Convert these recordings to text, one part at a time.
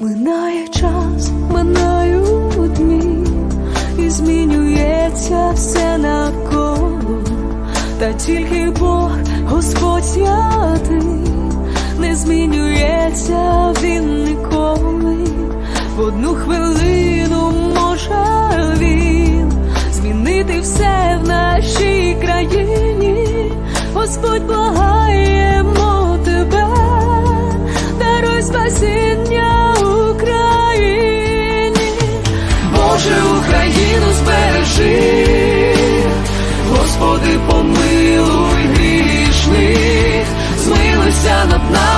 Минає час, минають дні, і змінюється все навколо, та тільки Бог, Господь святий, не змінюється він ніколи. В одну хвилину може він змінити все в нашій країні. Господь благаємо тебе, даруй спасіння Боже, Україну збережи, Господи, помилуй грішних, змилися над нами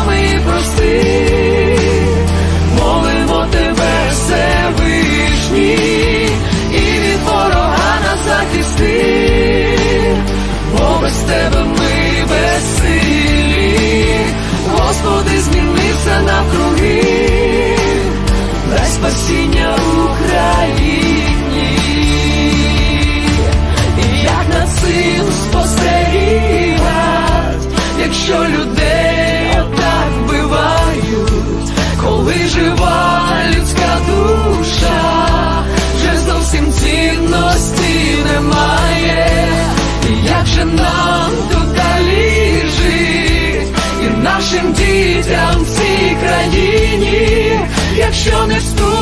якщо не вступишся,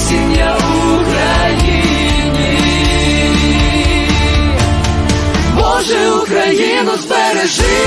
спасіння Україні. Боже, Україну збережи.